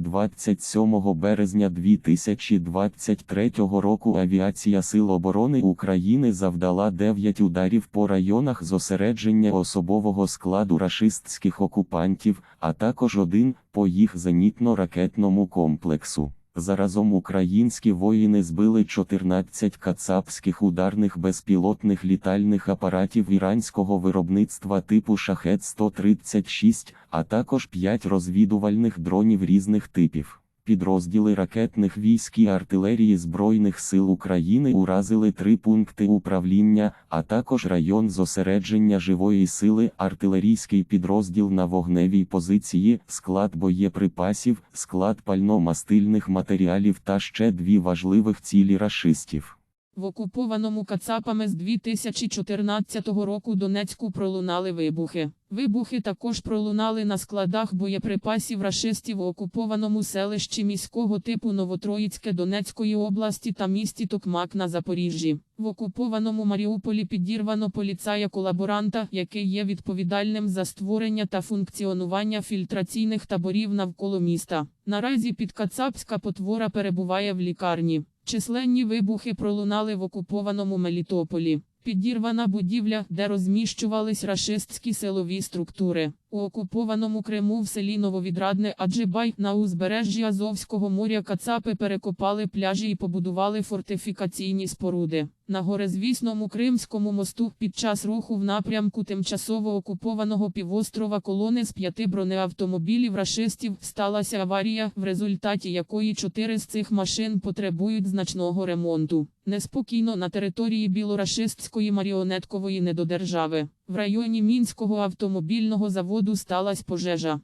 27 березня 2023 року авіація Сил оборони України завдала 9 ударів по районах зосередження особового складу рашистських окупантів, а також один по їх зенітно-ракетному комплексу. Заразом українські воїни збили 14 кацапських ударних безпілотних літальних апаратів іранського виробництва типу Шахет-136, а також 5 розвідувальних дронів різних типів. Підрозділи ракетних військ і артилерії Збройних сил України уразили три пункти управління, а також район зосередження живої сили, артилерійський підрозділ на вогневій позиції, склад боєприпасів, склад пально-мастильних матеріалів та ще дві важливих цілі рашистів. В окупованому Кацапами з 2014 року Донецьку пролунали вибухи. Вибухи також пролунали на складах боєприпасів рашистів у окупованому селищі міського типу Новотроїцьке Донецької області та місті Токмак на Запоріжжі. В окупованому Маріуполі підірвано поліцая-колаборанта, який є відповідальним за створення та функціонування фільтраційних таборів навколо міста. Наразі підкацапська потвора перебуває в лікарні. Численні вибухи пролунали в окупованому Мелітополі. Підірвана будівля, де розміщувались рашистські силові структури. У окупованому Криму в селі Нововідрадне Аджибай на узбережжі Азовського моря Кацапи перекопали пляжі і побудували фортифікаційні споруди. На горизвісному Кримському мосту під час руху в напрямку тимчасово окупованого півострова колони з п'яти бронеавтомобілів рашистів сталася аварія, в результаті якої чотири з цих машин потребують значного ремонту. Неспокійно на території білорашистської маріонеткової недодержави. В районі Мінського автомобільного заводу сталася пожежа.